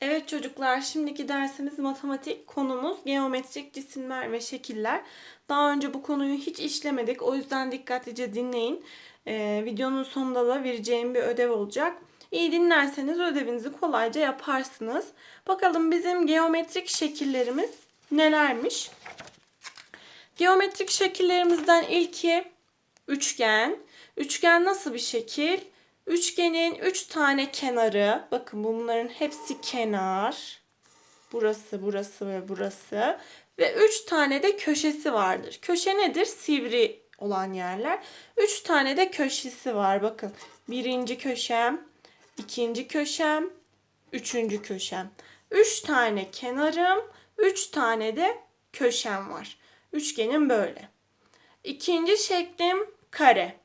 Evet çocuklar şimdiki dersimiz matematik konumuz geometrik cisimler ve şekiller. Daha önce bu konuyu hiç işlemedik o yüzden dikkatlice dinleyin. Ee, videonun sonunda da vereceğim bir ödev olacak. İyi dinlerseniz ödevinizi kolayca yaparsınız. Bakalım bizim geometrik şekillerimiz nelermiş? Geometrik şekillerimizden ilki üçgen. Üçgen nasıl bir şekil? Üçgenin 3 tane kenarı, bakın bunların hepsi kenar. Burası, burası ve burası. Ve 3 tane de köşesi vardır. Köşe nedir? Sivri olan yerler. 3 tane de köşesi var. Bakın birinci köşem, ikinci köşem, üçüncü köşem. 3 tane kenarım, 3 tane de köşem var. Üçgenim böyle. İkinci şeklim kare.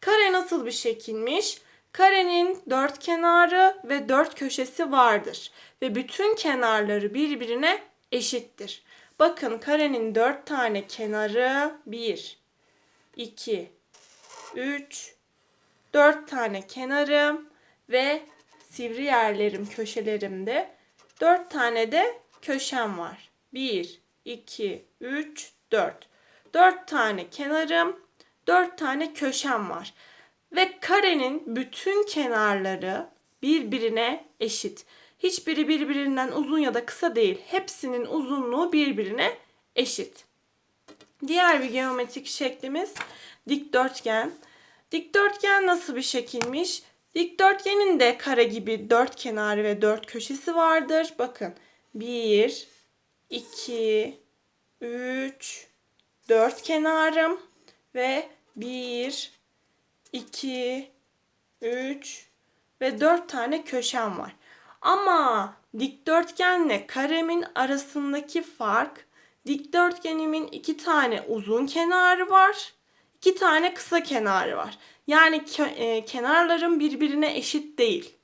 Kare nasıl bir şekilmiş? Karenin dört kenarı ve dört köşesi vardır ve bütün kenarları birbirine eşittir. Bakın karenin dört tane kenarı bir, iki, üç, dört tane kenarım ve sivri yerlerim köşelerimde dört tane de köşem var. Bir, iki, üç, dört. Dört tane kenarım, dört tane köşem var. Ve karenin bütün kenarları birbirine eşit. Hiçbiri birbirinden uzun ya da kısa değil. Hepsinin uzunluğu birbirine eşit. Diğer bir geometrik şeklimiz dikdörtgen. Dikdörtgen nasıl bir şekilmiş? Dikdörtgenin de kare gibi dört kenarı ve dört köşesi vardır. Bakın 1, 2, 3, 4 kenarım ve 1, 2, 3 ve 4 tane köşem var. Ama dikdörtgenle karemin arasındaki fark dikdörtgenimin iki tane uzun kenarı var. iki tane kısa kenarı var. Yani e, kenarlarım birbirine eşit değil.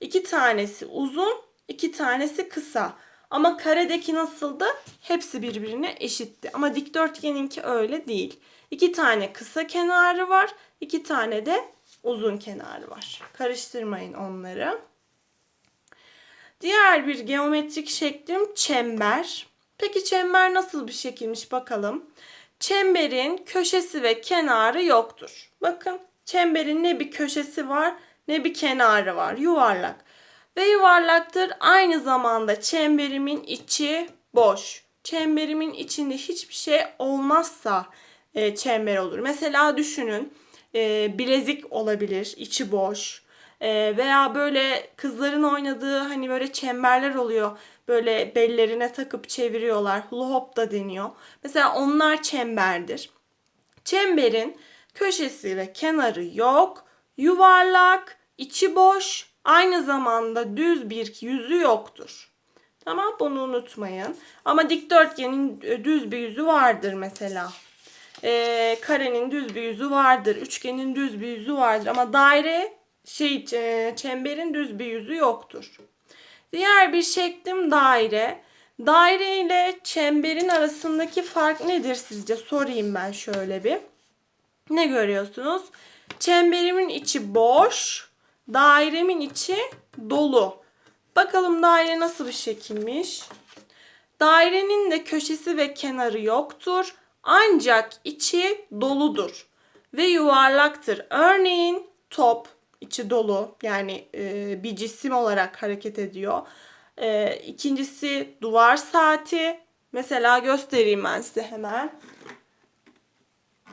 İki tanesi uzun, iki tanesi kısa. Ama karedeki nasıldı? Hepsi birbirine eşitti. Ama dikdörtgeninki öyle değil. İki tane kısa kenarı var, iki tane de uzun kenarı var. Karıştırmayın onları. Diğer bir geometrik şeklim çember. Peki çember nasıl bir şekilmiş bakalım. Çemberin köşesi ve kenarı yoktur. Bakın çemberin ne bir köşesi var ne bir kenarı var. Yuvarlak. Ve yuvarlaktır. Aynı zamanda çemberimin içi boş. Çemberimin içinde hiçbir şey olmazsa e, çember olur. Mesela düşünün e, bilezik olabilir, içi boş. E, veya böyle kızların oynadığı hani böyle çemberler oluyor. Böyle bellerine takıp çeviriyorlar. Hula hop da deniyor. Mesela onlar çemberdir. Çemberin köşesi ve kenarı yok. Yuvarlak, içi boş, aynı zamanda düz bir yüzü yoktur. Tamam bunu unutmayın. Ama dikdörtgenin e, düz bir yüzü vardır mesela. Ee, karenin düz bir yüzü vardır. Üçgenin düz bir yüzü vardır. Ama daire şey e, çemberin düz bir yüzü yoktur. Diğer bir şeklim daire. Daire ile çemberin arasındaki fark nedir sizce? Sorayım ben şöyle bir. Ne görüyorsunuz? Çemberimin içi boş, dairemin içi dolu. Bakalım daire nasıl bir şekilmiş? Dairenin de köşesi ve kenarı yoktur. Ancak içi doludur ve yuvarlaktır. Örneğin top içi dolu yani e, bir cisim olarak hareket ediyor. E, ikincisi duvar saati. Mesela göstereyim ben size hemen.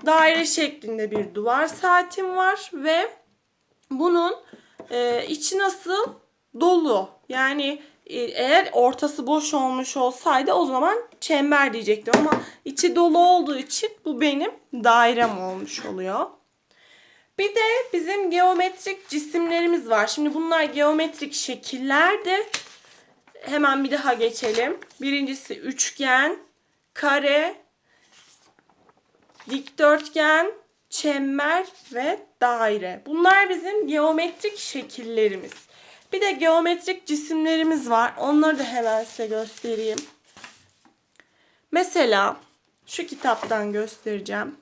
Daire şeklinde bir duvar saatim var ve bunun e, içi nasıl? Dolu. Yani eğer ortası boş olmuş olsaydı o zaman çember diyecektim ama içi dolu olduğu için bu benim dairem olmuş oluyor. Bir de bizim geometrik cisimlerimiz var. Şimdi bunlar geometrik şekillerdi. Hemen bir daha geçelim. Birincisi üçgen, kare, dikdörtgen, çember ve daire. Bunlar bizim geometrik şekillerimiz. Bir de geometrik cisimlerimiz var. Onları da hemen size göstereyim. Mesela şu kitaptan göstereceğim.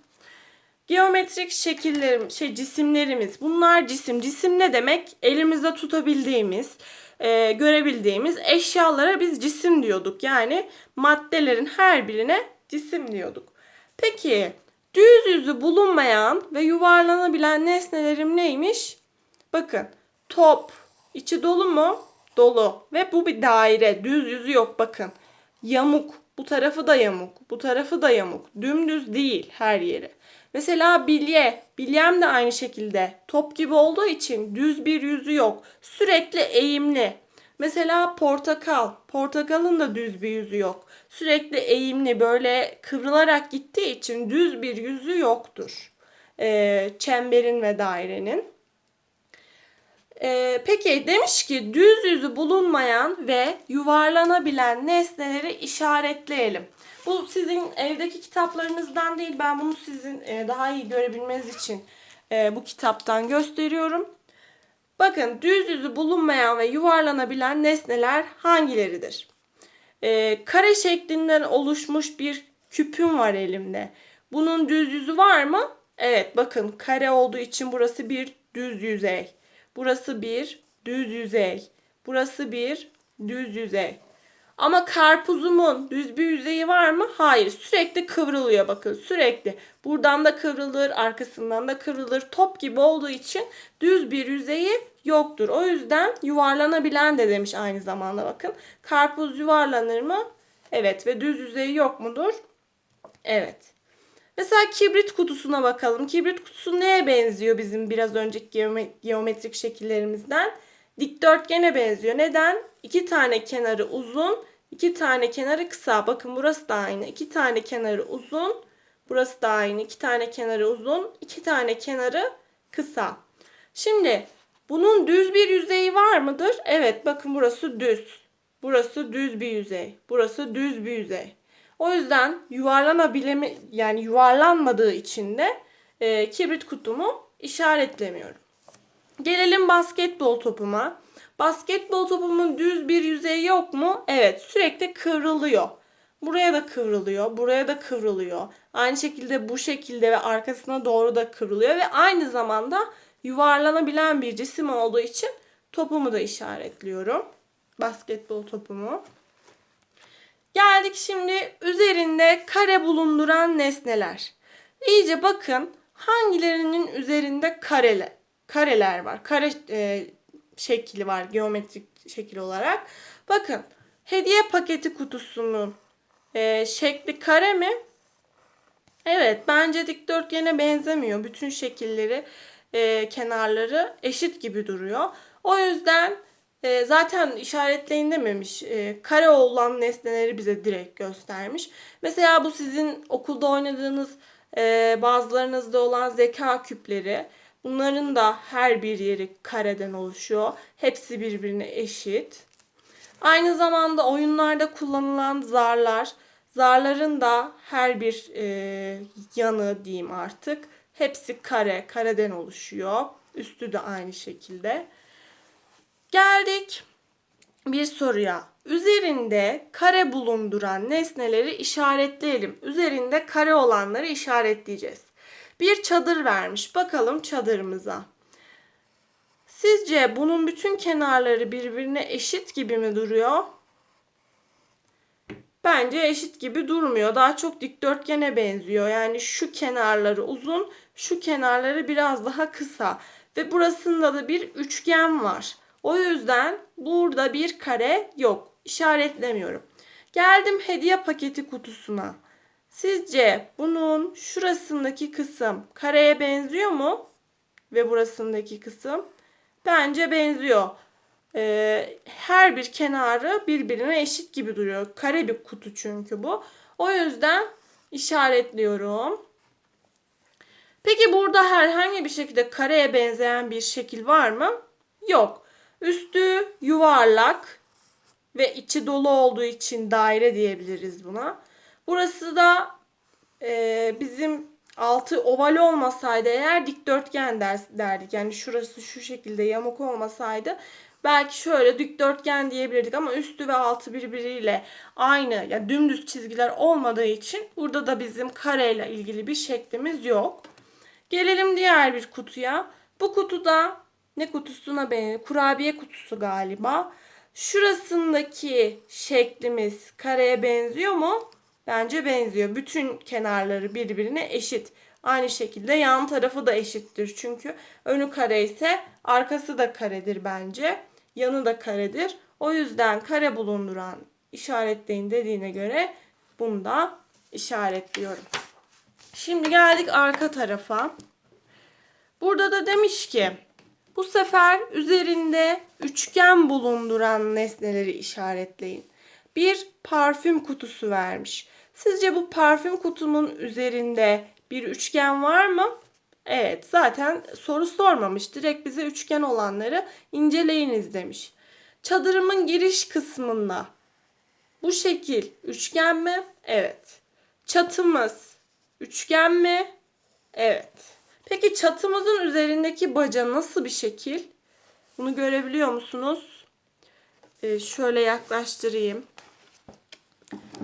Geometrik şekillerim, şey cisimlerimiz. Bunlar cisim. Cisim ne demek? Elimizde tutabildiğimiz, e, görebildiğimiz eşyalara biz cisim diyorduk. Yani maddelerin her birine cisim diyorduk. Peki düz yüzü bulunmayan ve yuvarlanabilen nesnelerim neymiş? Bakın top içi dolu mu? Dolu. Ve bu bir daire. Düz yüzü yok bakın. Yamuk. Bu tarafı da yamuk. Bu tarafı da yamuk. Dümdüz değil her yeri. Mesela bilye. Bilyem de aynı şekilde. Top gibi olduğu için düz bir yüzü yok. Sürekli eğimli. Mesela portakal. Portakalın da düz bir yüzü yok. Sürekli eğimli böyle kıvrılarak gittiği için düz bir yüzü yoktur. Ee, çemberin ve dairenin. Ee, peki demiş ki düz yüzü bulunmayan ve yuvarlanabilen nesneleri işaretleyelim. Bu sizin evdeki kitaplarınızdan değil. Ben bunu sizin e, daha iyi görebilmeniz için e, bu kitaptan gösteriyorum. Bakın düz yüzü bulunmayan ve yuvarlanabilen nesneler hangileridir? Ee, kare şeklinden oluşmuş bir küpüm var elimde. Bunun düz yüzü var mı? Evet bakın kare olduğu için burası bir düz yüzey. Burası bir düz yüzey. Burası bir düz yüzey. Ama karpuzumun düz bir yüzeyi var mı? Hayır. Sürekli kıvrılıyor bakın. Sürekli. Buradan da kıvrılır, arkasından da kıvrılır. Top gibi olduğu için düz bir yüzeyi yoktur. O yüzden yuvarlanabilen de demiş aynı zamanda bakın. Karpuz yuvarlanır mı? Evet ve düz yüzeyi yok mudur? Evet. Mesela kibrit kutusuna bakalım. Kibrit kutusu neye benziyor bizim biraz önceki geometrik şekillerimizden? Dikdörtgene benziyor. Neden? İki tane kenarı uzun, iki tane kenarı kısa. Bakın burası da aynı. İki tane kenarı uzun, burası da aynı. İki tane kenarı uzun, iki tane kenarı kısa. Şimdi bunun düz bir yüzeyi var mıdır? Evet bakın burası düz. Burası düz bir yüzey. Burası düz bir yüzey. O yüzden yuvarlanabileme yani yuvarlanmadığı için de e, kibrit kutumu işaretlemiyorum. Gelelim basketbol topuma. Basketbol topumun düz bir yüzeyi yok mu? Evet sürekli kıvrılıyor. Buraya da kıvrılıyor, buraya da kıvrılıyor. Aynı şekilde bu şekilde ve arkasına doğru da kıvrılıyor ve aynı zamanda yuvarlanabilen bir cisim olduğu için topumu da işaretliyorum. Basketbol topumu. Geldik şimdi üzerinde kare bulunduran nesneler. İyice bakın hangilerinin üzerinde kareler, kareler var. Kare e, şekli var geometrik şekil olarak. Bakın hediye paketi kutusunun e, şekli kare mi? Evet bence dikdörtgene benzemiyor. Bütün şekilleri e, kenarları eşit gibi duruyor. O yüzden e, zaten işaretleyin dememiş. E, kare olan nesneleri bize direkt göstermiş. Mesela bu sizin okulda oynadığınız e, bazılarınızda olan zeka küpleri. Bunların da her bir yeri kareden oluşuyor. Hepsi birbirine eşit. Aynı zamanda oyunlarda kullanılan zarlar. Zarların da her bir e, yanı diyeyim artık. Hepsi kare, kareden oluşuyor. Üstü de aynı şekilde. Geldik bir soruya. Üzerinde kare bulunduran nesneleri işaretleyelim. Üzerinde kare olanları işaretleyeceğiz. Bir çadır vermiş. Bakalım çadırımıza. Sizce bunun bütün kenarları birbirine eşit gibi mi duruyor? Bence eşit gibi durmuyor. Daha çok dikdörtgene benziyor. Yani şu kenarları uzun, şu kenarları biraz daha kısa. Ve burasında da bir üçgen var. O yüzden burada bir kare yok. İşaretlemiyorum. Geldim hediye paketi kutusuna. Sizce bunun şurasındaki kısım kareye benziyor mu? Ve burasındaki kısım? Bence benziyor. Ee, her bir kenarı birbirine eşit gibi duruyor. Kare bir kutu çünkü bu. O yüzden işaretliyorum. Peki burada herhangi bir şekilde kareye benzeyen bir şekil var mı? Yok. Üstü yuvarlak ve içi dolu olduğu için daire diyebiliriz buna. Burası da e, bizim altı oval olmasaydı eğer dikdörtgen der, derdik. Yani şurası şu şekilde yamuk olmasaydı belki şöyle dikdörtgen diyebilirdik ama üstü ve altı birbiriyle aynı yani dümdüz çizgiler olmadığı için burada da bizim kareyle ilgili bir şeklimiz yok. Gelelim diğer bir kutuya. Bu kutuda ne kutusuna benziyor? Kurabiye kutusu galiba. Şurasındaki şeklimiz kareye benziyor mu? Bence benziyor. Bütün kenarları birbirine eşit. Aynı şekilde yan tarafı da eşittir. Çünkü önü kare ise arkası da karedir bence. Yanı da karedir. O yüzden kare bulunduran işaretleyin dediğine göre bunu da işaretliyorum. Şimdi geldik arka tarafa. Burada da demiş ki bu sefer üzerinde üçgen bulunduran nesneleri işaretleyin. Bir parfüm kutusu vermiş. Sizce bu parfüm kutumun üzerinde bir üçgen var mı? Evet zaten soru sormamış. Direkt bize üçgen olanları inceleyiniz demiş. Çadırımın giriş kısmında bu şekil üçgen mi? Evet. Çatımız üçgen mi? Evet. Peki çatımızın üzerindeki baca nasıl bir şekil? Bunu görebiliyor musunuz? Ee, şöyle yaklaştırayım.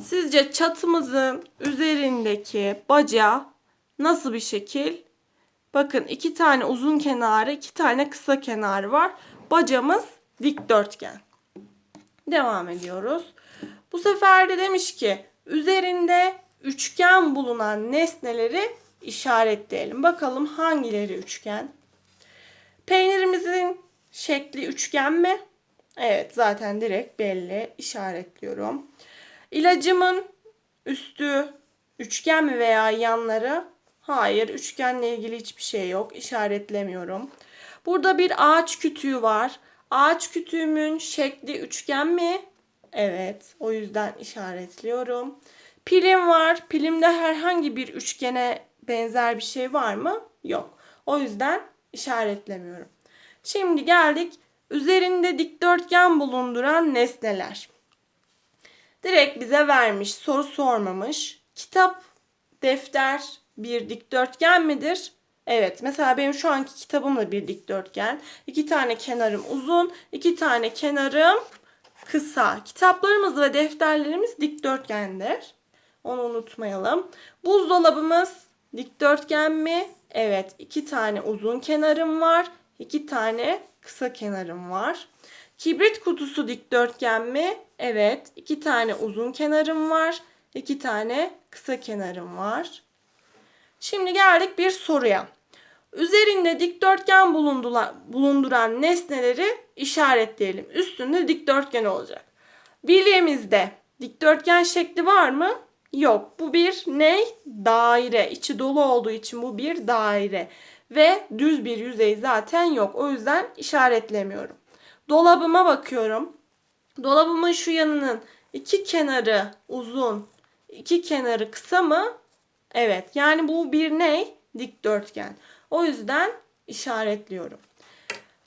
Sizce çatımızın üzerindeki baca nasıl bir şekil? Bakın iki tane uzun kenarı, iki tane kısa kenarı var. Bacamız dikdörtgen. Devam ediyoruz. Bu sefer de demiş ki üzerinde üçgen bulunan nesneleri işaretleyelim. Bakalım hangileri üçgen? Peynirimizin şekli üçgen mi? Evet zaten direkt belli işaretliyorum. İlacımın üstü üçgen mi veya yanları? Hayır üçgenle ilgili hiçbir şey yok işaretlemiyorum. Burada bir ağaç kütüğü var. Ağaç kütüğümün şekli üçgen mi? Evet o yüzden işaretliyorum. Pilim var. Pilimde herhangi bir üçgene benzer bir şey var mı? Yok. O yüzden işaretlemiyorum. Şimdi geldik üzerinde dikdörtgen bulunduran nesneler. Direkt bize vermiş, soru sormamış. Kitap, defter bir dikdörtgen midir? Evet, mesela benim şu anki kitabım da bir dikdörtgen. İki tane kenarım uzun, iki tane kenarım kısa. Kitaplarımız ve defterlerimiz dikdörtgendir. Onu unutmayalım. Buzdolabımız dikdörtgen mi? Evet, iki tane uzun kenarım var, iki tane kısa kenarım var. Kibrit kutusu dikdörtgen mi? Evet. iki tane uzun kenarım var. iki tane kısa kenarım var. Şimdi geldik bir soruya. Üzerinde dikdörtgen bulunduran nesneleri işaretleyelim. Üstünde dikdörtgen olacak. Bileğimizde dikdörtgen şekli var mı? Yok. Bu bir ne? Daire. İçi dolu olduğu için bu bir daire. Ve düz bir yüzey zaten yok. O yüzden işaretlemiyorum. Dolabıma bakıyorum. Dolabımın şu yanının iki kenarı uzun, iki kenarı kısa mı? Evet. Yani bu bir ne? Dikdörtgen. O yüzden işaretliyorum.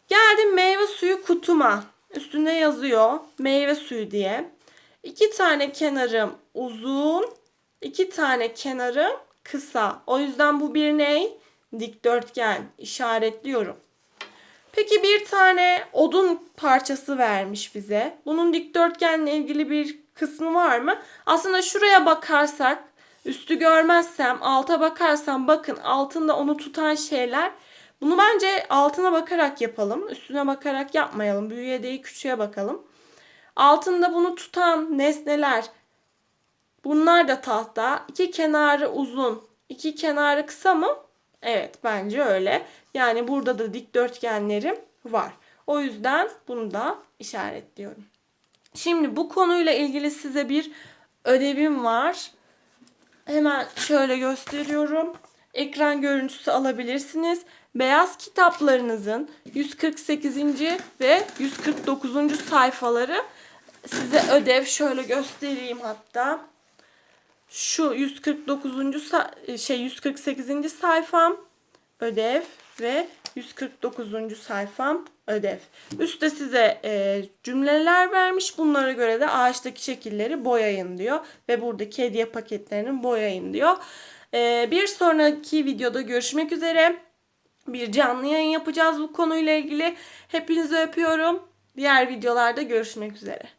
Geldim meyve suyu kutuma. Üstünde yazıyor meyve suyu diye. İki tane kenarım uzun, iki tane kenarım kısa. O yüzden bu bir ne? Dikdörtgen. İşaretliyorum. Peki bir tane odun parçası vermiş bize. Bunun dikdörtgenle ilgili bir kısmı var mı? Aslında şuraya bakarsak, üstü görmezsem, alta bakarsam bakın altında onu tutan şeyler. Bunu bence altına bakarak yapalım. Üstüne bakarak yapmayalım. Büyüğe değil küçüğe bakalım. Altında bunu tutan nesneler bunlar da tahta. İki kenarı uzun, iki kenarı kısa mı? Evet bence öyle. Yani burada da dikdörtgenlerim var. O yüzden bunu da işaretliyorum. Şimdi bu konuyla ilgili size bir ödevim var. Hemen şöyle gösteriyorum. Ekran görüntüsü alabilirsiniz. Beyaz kitaplarınızın 148. ve 149. sayfaları size ödev şöyle göstereyim hatta. Şu 149. şey 148. sayfam ödev ve 149. sayfam ödev. Üstte size e, cümleler vermiş. Bunlara göre de ağaçtaki şekilleri boyayın diyor. Ve buradaki hediye paketlerinin boyayın diyor. E, bir sonraki videoda görüşmek üzere. Bir canlı yayın yapacağız bu konuyla ilgili. Hepinizi öpüyorum. Diğer videolarda görüşmek üzere.